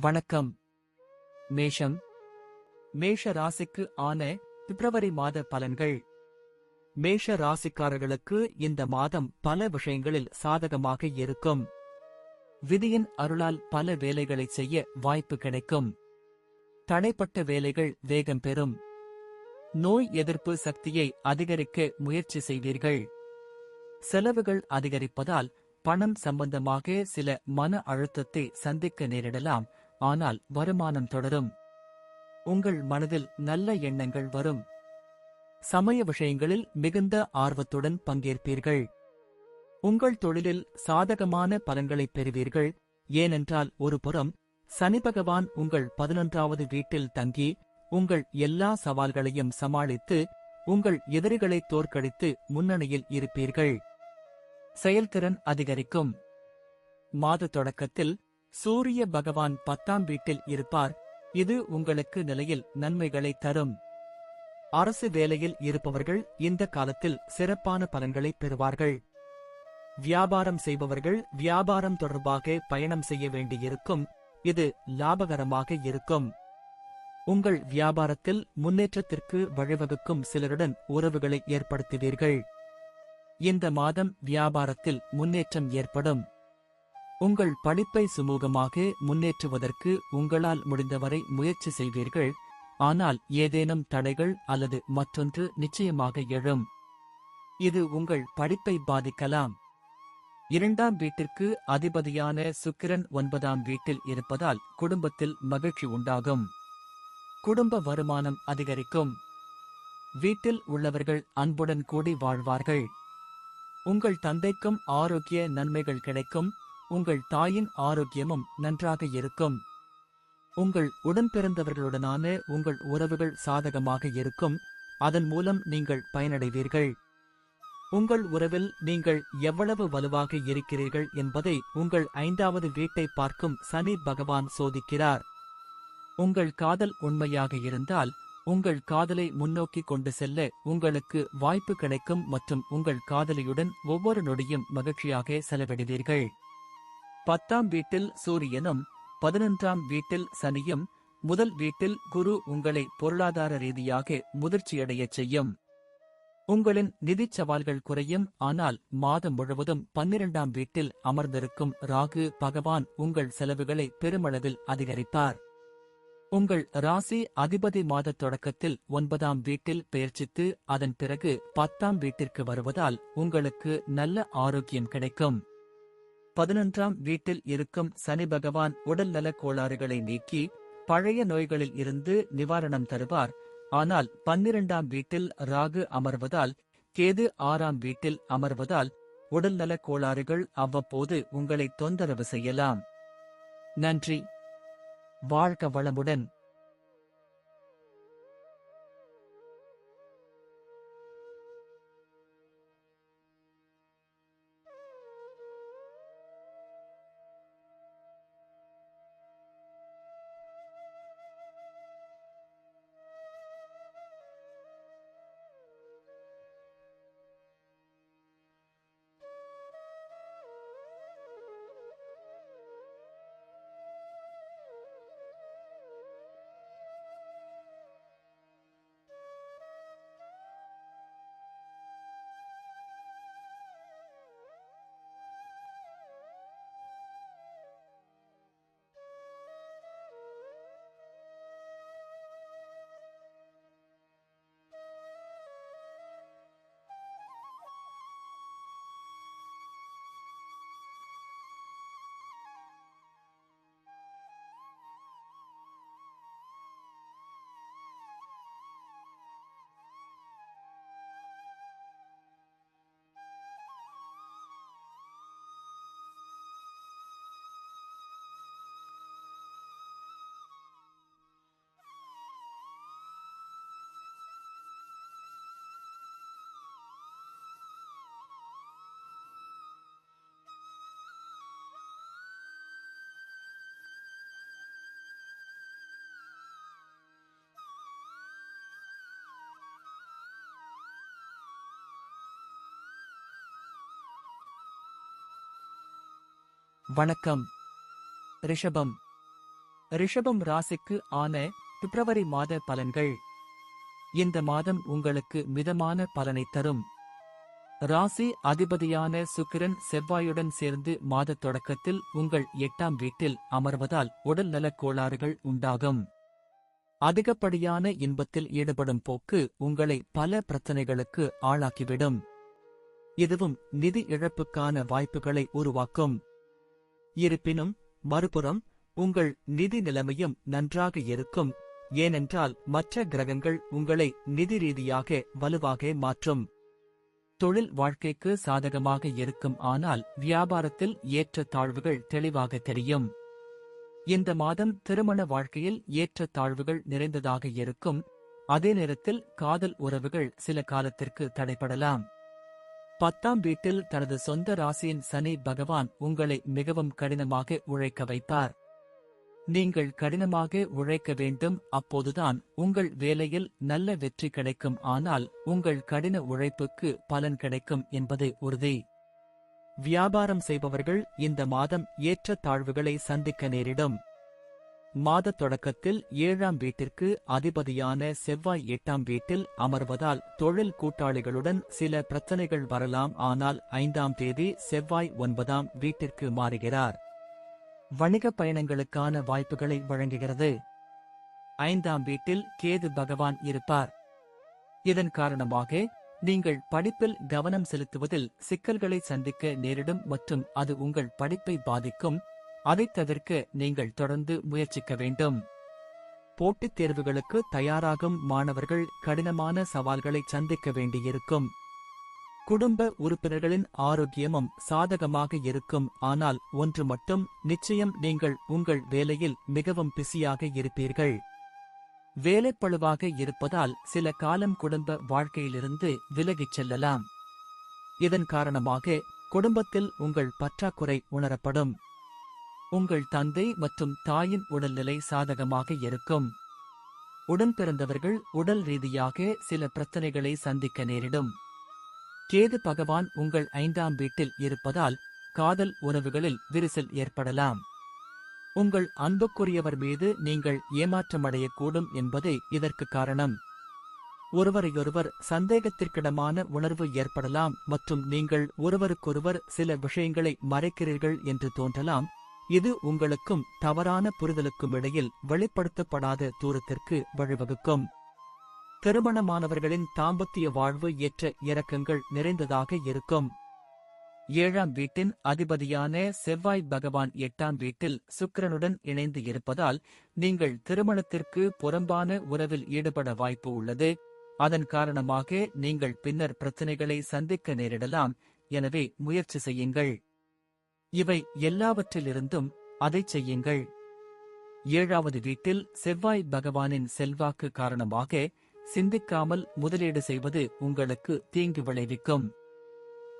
வணக்கம். மேஷம். மேஷ ராசிக்கு ஆன பிப்ரவரி மாத பலன்கள். மேஷ ராசிக்காரர்களுக்கு இந்த மாதம் பல விஷயங்களில் சாதகமாக இருக்கும். விதியின் அருளால் பல வேலைகளை செய்ய வாய்ப்பு கிடைக்கும். தடைப்பட்ட வேலைகள் வேகம் பெறும். நோய் எதிர்ப்பு சக்தியை அதிகரிக்க முயற்சி செய்வீர்கள். செலவுகள் அதிகரிப்பதால் பணம் சம்பந்தமாக சில மன அழுத்தத்தை சந்திக்க நேரிடலாம். ஆனால் வருமானம் தொடரும். உங்கள் மனதில் நல்ல எண்ணங்கள் வரும். சமய விஷயங்களில் மிகுந்த ஆர்வத்துடன் பங்கேற்பீர்கள். உங்கள் தொழிலில் சாதகமான பலன்களைப் பெறுவீர்கள். ஏனென்றால் ஒருபுறம் சனி பகவான் உங்கள் பதினொன்றாவது வீட்டில் தங்கி உங்கள் எல்லா சவால்களையும் சமாளித்து உங்கள் எதிரிகளை தோற்கடித்து முன்னணியில் இருப்பீர்கள். செயல்திறன் அதிகரிக்கும். மாத தொடக்கத்தில் சூரிய பகவான் பத்தாம் வீட்டில் இருப்பார். இது உங்களுக்கு நிலையில் நன்மைகளை தரும். அரசு வேலையில் இருப்பவர்கள் இந்த காலத்தில் சிறப்பான பலன்களை பெறுவார்கள். வியாபாரம் செய்பவர்கள் வியாபாரம் தொடர்பாக பயணம் செய்ய வேண்டியிருக்கும். இது லாபகரமாக இருக்கும். உங்கள் வியாபாரத்தில் முன்னேற்றத்திற்கு வழிவகுக்கும் சிலருடன் உறவுகளை ஏற்படுத்துவீர்கள். இந்த மாதம் வியாபாரத்தில் முன்னேற்றம் ஏற்படும். உங்கள் படிப்பை சுமூகமாக முன்னேற்றுவதற்கு உங்களால் முடிந்தவரை முயற்சி செய்வீர்கள். ஆனால் ஏதேனும் தடைகள் அல்லது மற்றொன்று நிச்சயமாக எழும். இது உங்கள் படிப்பை பாதிக்கலாம். இரண்டாம் வீட்டிற்கு அதிபதியான சுக்கிரன் ஒன்பதாம் வீட்டில் இருப்பதால் குடும்பத்தில் மகிழ்ச்சி உண்டாகும். குடும்ப வருமானம் அதிகரிக்கும். வீட்டில் உள்ளவர்கள் அன்புடன் கூடி வாழ்வார்கள். உங்கள் தந்தைக்கும் ஆரோக்கிய நன்மைகள் கிடைக்கும். உங்கள் தாயின் ஆரோக்கியமும் நன்றாக இருக்கும். உங்கள் உடன் பிறந்தவர்களுடனான உங்கள் உறவுகள் சாதகமாக இருக்கும். அதன் மூலம் நீங்கள் பயனடைவீர்கள். உங்கள் உறவில் நீங்கள் எவ்வளவு வலுவாக இருக்கிறீர்கள் என்பதை உங்கள் ஐந்தாவது வீட்டை பார்க்கும் சனி பகவான் சோதிக்கிறார். உங்கள் காதல் உண்மையாக இருந்தால் உங்கள் காதலை முன்னோக்கி கொண்டு செல்ல உங்களுக்கு வாய்ப்பு கிடைக்கும் மற்றும் உங்கள் காதலியுடன் ஒவ்வொரு நொடியும் மகிழ்ச்சியாக செலவிடுவீர்கள். பத்தாம் வீட்டில் சூரியனும் பதினொன்றாம் வீட்டில் சனியும் முதல் வீட்டில் குரு உங்களை பொருளாதார ரீதியாக முதிர்ச்சியடையச் செய்யும். உங்களின் நிதிச் சவால்கள் குறையும் ஆனால் மாதம் முழுவதும் பன்னிரண்டாம் வீட்டில் அமர்ந்திருக்கும் ராகு பகவான் உங்கள் செலவுகளை பெருமளவில் அதிகரிப்பார். உங்கள் ராசி அதிபதி மாத தொடக்கத்தில் ஒன்பதாம் வீட்டில் பெயர்ச்சித்து அதன் பிறகு பத்தாம் வீட்டிற்கு வருவதால் உங்களுக்கு நல்ல ஆரோக்கியம் கிடைக்கும். பதினொன்றாம் வீட்டில் இருக்கும் சனி பகவான் உடல் கோளாறுகளை நீக்கி பழைய நோய்களில் இருந்து நிவாரணம் தருவார். ஆனால் பன்னிரண்டாம் வீட்டில் ராகு அமர்வதால் கேது ஆறாம் வீட்டில் அமர்வதால் உடல்நலக் கோளாறுகள் அவ்வப்போது உங்களை தொந்தரவு செய்யலாம். நன்றி. வாழ்க வளமுடன். வணக்கம். ரிஷபம். ரிஷபம் ராசிக்கு ஆன பிப்ரவரி மாத பலன்கள். இந்த மாதம் உங்களுக்கு மிதமான பலனை தரும். ராசி அதிபதியான சுக்கிரன் செவ்வாயுடன் சேர்ந்து மாதத் தொடக்கத்தில் உங்கள் எட்டாம் வீட்டில் அமர்வதால் உடல் நலக் கோளாறுகள் உண்டாகும். அதிகப்படியான இன்பத்தில் ஈடுபடும் போக்கு உங்களை பல பிரச்சனைகளுக்கு ஆளாக்கிவிடும். இதுவும் நிதி இழப்புக்கான வாய்ப்புகளை உருவாக்கும். இருப்பினும் மறுபுறம் உங்கள் நிதி நிலைமையும் நன்றாக இருக்கும். ஏனென்றால் மற்ற கிரகங்கள் உங்களை நிதி ரீதியாக வலுவாக மாற்றும். தொழில் வாழ்க்கைக்கு சாதகமாக இருக்கும். ஆனால் வியாபாரத்தில் ஏற்ற தாழ்வுகள் தெளிவாக தெரியும். இந்த மாதம் திருமண வாழ்க்கையில் ஏற்ற தாழ்வுகள் நிறைந்ததாக இருக்கும். அதே நேரத்தில் காதல் உறவுகள் சில காலத்திற்கு தடைபடலாம். பத்தாம் வீட்டில் தனது சொந்த ராசியின் சனி பகவான் உங்களை மிகவும் கடினமாக உழைக்க வைப்பார் நீங்கள் கடினமாக உழைக்க வேண்டும் அப்போதுதான் உங்கள் வேலையில் நல்ல வெற்றி கிடைக்கும் ஆனால் உங்கள் கடின உழைப்புக்கு பலன் கிடைக்கும் என்பது உறுதி. வியாபாரம் செய்பவர்கள் இந்த மாதம் ஏற்ற தாழ்வுகளை சந்திக்க நேரிடும். மாத தொடக்கத்தில் ஏழாம் வீட்டிற்கு அதிபதியான செவ்வாய் எட்டாம் வீட்டில் அமர்வதால் தொழில் கூட்டாளிகளுடன் சில பிரச்சனைகள் வரலாம். ஆனால் ஐந்தாம் தேதி செவ்வாய் ஒன்பதாம் வீட்டிற்கு மாறுகிறார். வணிக பயணங்களுக்கான வாய்ப்புகளை வழங்குகிறது. ஐந்தாம் வீட்டில் கேது பகவான் இருப்பார். இதன் காரணமாக நீங்கள் படிப்பில் கவனம் செலுத்துவதில் சிக்கல்களை சந்திக்க நேரிடும் மற்றும் அது உங்கள் படிப்பை பாதிக்கும். அதைத்ததற்கு நீங்கள் தொடர்ந்து முயற்சிக்க வேண்டும். போட்டித் தேர்வுகளுக்கு தயாராகும் மாணவர்கள் கடினமான சவால்களை சந்திக்க வேண்டியிருக்கும். குடும்ப உறுப்பினர்களின் ஆரோக்கியமும் சாதகமாக இருக்கும் ஆனால் ஒன்று மட்டும் நிச்சயம் நீங்கள் உங்கள் வேலையில் மிகவும் பிஸியாக இருப்பீர்கள். வேலைப்பழுவாக இருப்பதால் சில காலம் குடும்ப வாழ்க்கையிலிருந்து விலகிச் செல்லலாம். இதன் காரணமாக குடும்பத்தில் உங்கள் பற்றாக்குறை உணரப்படும். உங்கள் தந்தை மற்றும் தாயின் உடல்நிலை சாதகமாக இருக்கும். உடன் பிறந்தவர்கள் உடல் ரீதியாக சில பிரச்சனைகளை சந்திக்க நேரிடும். கேது பகவான் உங்கள் ஐந்தாம் வீட்டில் இருப்பதால் காதல் உறவுகளில் விரிசல் ஏற்படலாம். உங்கள் அன்புக்குரியவர் மீது நீங்கள் ஏமாற்றமடையக்கூடும் என்பதே இதற்கு காரணம். ஒருவரையொருவர் சந்தேகத்திற்கிடமான உணர்வு ஏற்படலாம் மற்றும் நீங்கள் ஒருவருக்கொருவர் சில விஷயங்களை மறைக்கிறீர்கள் என்று தோன்றலாம். இது உங்களுக்கும் தவறான புரிதலுக்கும் இடையில் வெளிப்படுத்தப்படாத தூரத்திற்கு வழிவகுக்கும். திருமணமானவர்களின் தாம்பத்திய வாழ்வு ஏற்ற இறக்கங்கள் நிறைந்ததாக இருக்கும். ஏழாம் வீட்டின் அதிபதியான செவ்வாய் பகவான் எட்டாம் வீட்டில் சுக்கிரனுடன் இணைந்து இருப்பதால் நீங்கள் திருமணத்திற்கு புறம்பான உறவில் ஈடுபட வாய்ப்பு உள்ளது. அதன் காரணமாக நீங்கள் பின்னர் பிரச்சனைகளை சந்திக்க நேரிடலாம். எனவே முயற்சி செய்யுங்கள். இவை எல்லாவற்றிலிருந்தும் அதைச் செய்யுங்கள். ஏழாவது வீட்டில் செவ்வாய் பகவானின் செல்வாக்கு காரணமாக சிந்திக்காமல் முதலீடு செய்வது உங்களுக்கு தீங்கு விளைவிக்கும்.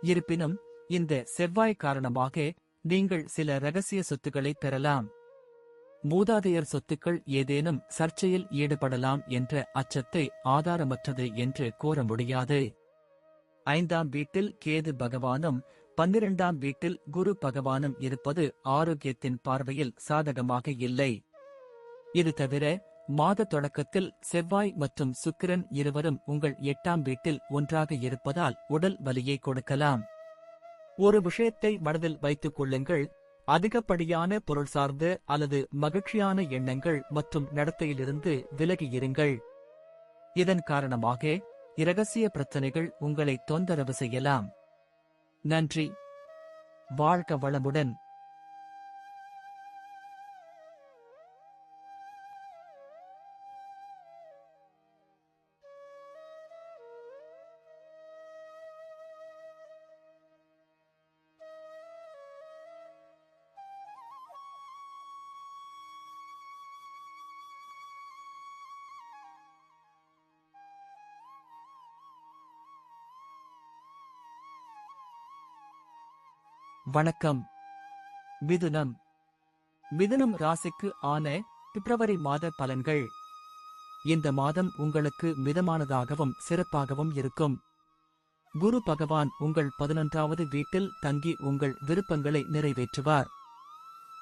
இருப்பினும் இந்த செவ்வாய் காரணமாக நீங்கள் சில ரகசிய சொத்துக்களை பெறலாம். மூதாதையர் சொத்துக்கள் ஏதேனும் சர்ச்சையில் ஈடுபடலாம் என்ற அச்சத்தை ஆதாரமற்றது என்று கூற முடியாது. ஐந்தாம் வீட்டில் கேது பகவானும் பன்னிரண்டாம் வீட்டில் குரு பகவானும் இருப்பது ஆரோக்கியத்தின் பார்வையில் சாதகமாக இல்லை. இது தவிர மாத தொடக்கத்தில் செவ்வாய் மற்றும் சுக்கிரன் இருவரும் உங்கள் எட்டாம் வீட்டில் ஒன்றாக இருப்பதால் உடல் வலியை கொடுக்கலாம். ஒரு விஷயத்தை மனதில் வைத்துக் கொள்ளுங்கள். அதிகப்படியான பொருள் சார்ந்த அல்லது மகிழ்ச்சியான எண்ணங்கள் மற்றும் நடத்தையிலிருந்து விலகி இருங்கள். இதன் காரணமாக இரகசிய பிரச்சனைகள் உங்களை தொந்தரவு செய்யலாம். நன்றி. வாழ்க வளமுடன். வணக்கம். மிதுனம். மிதுனம் ராசிக்கு ஆன பிப்ரவரி மாத பலன்கள். இந்த மாதம் உங்களுக்கு மிதமானதாகவும் சிறப்பாகவும் இருக்கும். குரு பகவான் உங்கள் பதினொன்றாவது வீட்டில் தங்கி உங்கள் விருப்பங்களை நிறைவேற்றுவார்.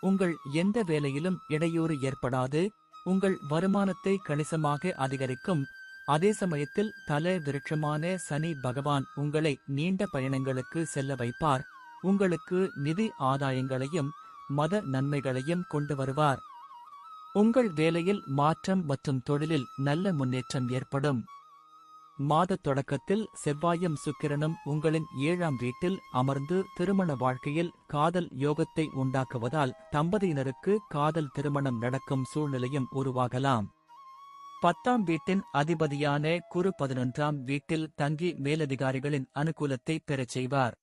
உங்கள் எந்த வேலையிலும் இடையூறு ஏற்படாது. உங்கள் வருமானத்தை கணிசமாக அதிகரிக்கும். அதே சமயத்தில் தல விருட்சமான சனி பகவான் உங்களை நீண்ட பயணங்களுக்கு செல்ல வைப்பார். உங்களுக்கு நிதி ஆதாயங்களையும் மத நன்மைகளையும் கொண்டு வருவார். உங்கள் வேலையில் மாற்றம் மற்றும் தொழிலில் நல்ல முன்னேற்றம் ஏற்படும். மாத தொடக்கத்தில் செவ்வாயும் சுக்கிரனும் உங்களின் ஏழாம் வீட்டில் அமர்ந்து திருமண வாழ்க்கையில் காதல் யோகத்தை உண்டாக்குவதால் தம்பதியினருக்கு காதல் திருமணம் நடக்கும் சூழ்நிலையும் உருவாகலாம். பத்தாம் வீட்டின் அதிபதியான குரு பதினொன்றாம் வீட்டில் தங்கி மேலதிகாரிகளின் அனுகூலத்தை பெறச் செய்வார்.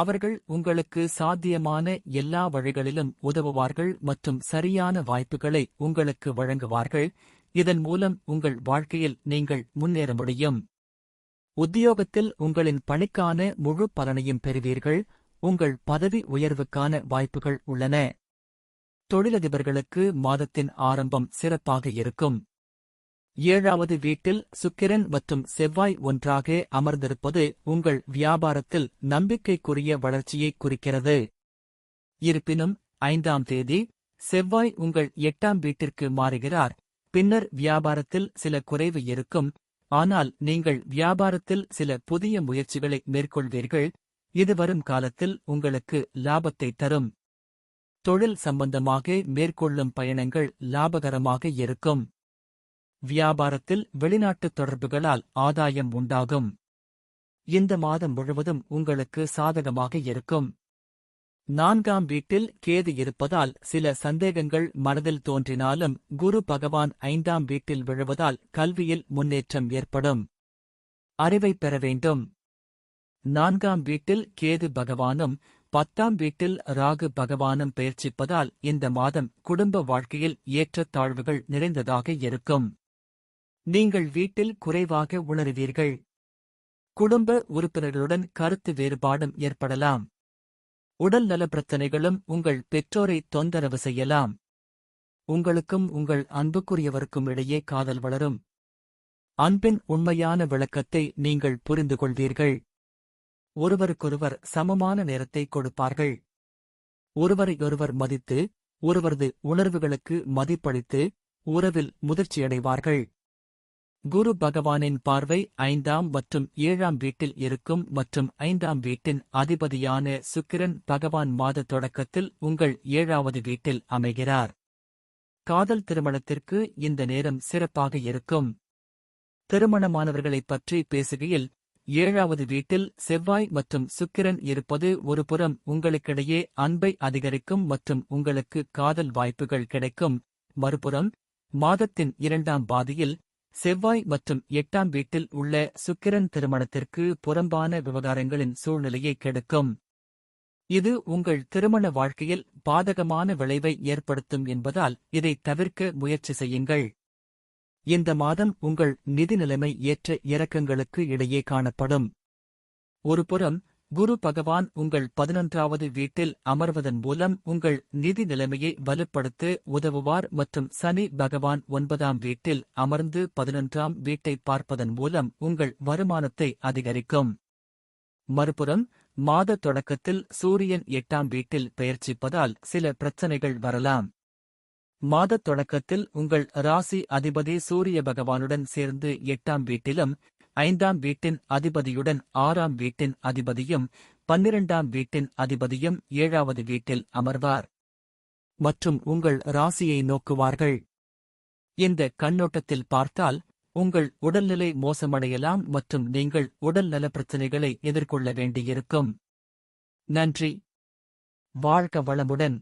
அவர்கள் உங்களுக்கு சாத்தியமான எல்லா வழிகளிலும் உதவுவார்கள் மற்றும் சரியான வாய்ப்புகளை உங்களுக்கு வழங்குவார்கள். இதன் மூலம் உங்கள் வாழ்க்கையில் நீங்கள் முன்னேற முடியும். உத்தியோகத்தில் உங்களின் பணிக்கான முழு பலனையும் பெறுவீர்கள். உங்கள் பதவி உயர்வுக்கான வாய்ப்புகள் உள்ளன. தொழிலதிபர்களுக்கு மாதத்தின் ஆரம்பம் சிறப்பாக இருக்கும். ஏழாவது வீட்டில் சுக்கிரன் மற்றும் செவ்வாய் ஒன்றாக அமர்ந்திருப்பது உங்கள் வியாபாரத்தில் நம்பிக்கைக்குரிய வளர்ச்சியை குறிக்கிறது. இருப்பினும் ஐந்தாம் தேதி செவ்வாய் உங்கள் எட்டாம் வீட்டிற்கு மாறுகிறார். பின்னர் வியாபாரத்தில் சில குறைவு இருக்கும். ஆனால் நீங்கள் வியாபாரத்தில் சில புதிய முயற்சிகளை மேற்கொள்வீர்கள். இது வரும் காலத்தில் உங்களுக்கு லாபத்தை தரும். தொழில் சம்பந்தமாக மேற்கொள்ளும் பயணங்கள் லாபகரமாக இருக்கும். வியாபாரத்தில் வெளிநாட்டுத் தொடர்புகளால் ஆதாயம் உண்டாகும். இந்த மாதம் முழுவதும் உங்களுக்கு சாதகமாக இருக்கும். நான்காம் வீட்டில் கேது இருப்பதால் சில சந்தேகங்கள் மனதில் தோன்றினாலும் குரு பகவான் ஐந்தாம் வீட்டில் விழுவதால் கல்வியில் முன்னேற்றம் ஏற்படும். அறிவை பெற வேண்டும். நான்காம் வீட்டில் கேது பகவானும் பத்தாம் வீட்டில் ராகு பகவானும் பயிற்சிப்பதால் இந்த மாதம் குடும்ப வாழ்க்கையில் ஏற்றத்தாழ்வுகள் நிறைந்ததாக இருக்கும். நீங்கள் வீட்டில் குறைவாக உணருவீர்கள். குடும்ப உறுப்பினர்களுடன் கருத்து வேறுபாடும் ஏற்படலாம். உடல் நல பிரச்சனைகளும் உங்கள் பெற்றோரை தொந்தரவு செய்யலாம். உங்களுக்கும் உங்கள் அன்புக்குரியவருக்கும் இடையே காதல் வளரும். அன்பின் உண்மையான விளக்கத்தை நீங்கள் புரிந்து கொள்வீர்கள். ஒருவருக்கொருவர் சமமான நேரத்தை கொடுப்பார்கள். ஒருவரையொருவர் மதித்து ஒருவரது உணர்வுகளுக்கு மதிப்பளித்து உறவில் முதிர்ச்சியடைவார்கள். குரு பகவானின் பார்வை ஐந்தாம் மற்றும் ஏழாம் வீட்டில் இருக்கும் மற்றும் ஐந்தாம் வீட்டின் அதிபதியான சுக்கிரன் பகவான் மாத தொடக்கத்தில் உங்கள் ஏழாவது வீட்டில் அமைகிறார். காதல் திருமணத்திற்கு இந்த நேரம் சிறப்பாக இருக்கும். திருமணமானவர்களைப் பற்றி பேசுகையில் ஏழாவது வீட்டில் செவ்வாய் மற்றும் சுக்கிரன் இருப்பது ஒருபுறம் உங்களுக்கிடையே அன்பை அதிகரிக்கும் மற்றும் உங்களுக்கு காதல் வாய்ப்புகள் கிடைக்கும். மறுபுறம் மாதத்தின் இரண்டாம் பாதியில் செவ்வாய் மற்றும் எட்டாம் வீட்டில் உள்ள சுக்கிரன் திருமணத்திற்கு புறம்பான விவகாரங்களின் சூழ்நிலையை கெடுக்கும். இது உங்கள் திருமண வாழ்க்கையில் பாதகமான விளைவை ஏற்படுத்தும் என்பதால் இதை தவிர்க்க முயற்சி செய்யுங்கள். இந்த மாதம் உங்கள் நிதி நிலைமை ஏற்ற இறக்கங்களுக்கு இடையே காணப்படும். ஒருபுறம் குரு பகவான் உங்கள் பதினொன்றாவது வீட்டில் அமர்வதன் மூலம் உங்கள் நிதி நிலைமையை வலுப்படுத்த உதவுவார் மற்றும் சனி பகவான் ஒன்பதாம் வீட்டில் அமர்ந்து பதினொன்றாம் வீட்டை பார்ப்பதன் மூலம் உங்கள் வருமானத்தை அதிகரிக்கும். மறுபுறம் மாத தொடக்கத்தில் சூரியன் எட்டாம் வீட்டில் பெயர்ச்சிப்பதால் சில பிரச்சனைகள் வரலாம். மாதத் தொடக்கத்தில் உங்கள் ராசி அதிபதி சூரிய பகவானுடன் சேர்ந்து எட்டாம் வீட்டிலும் ஐந்தாம் வீட்டின் அதிபதியுடன் ஆறாம் வீட்டின் அதிபதியும் பன்னிரண்டாம் வீட்டின் அதிபதியும் ஏழாவது வீட்டில் அமர்வார். மற்றும் உங்கள் ராசியை நோக்குவார்கள். இந்த கண்ணோட்டத்தில் பார்த்தால் உங்கள் உடல்நிலை மோசமடையலாம் மற்றும் நீங்கள் உடல்நல பிரச்சினைகளை எதிர்கொள்ள வேண்டியிருக்கும். நன்றி. வாழ்க வளமுடன்.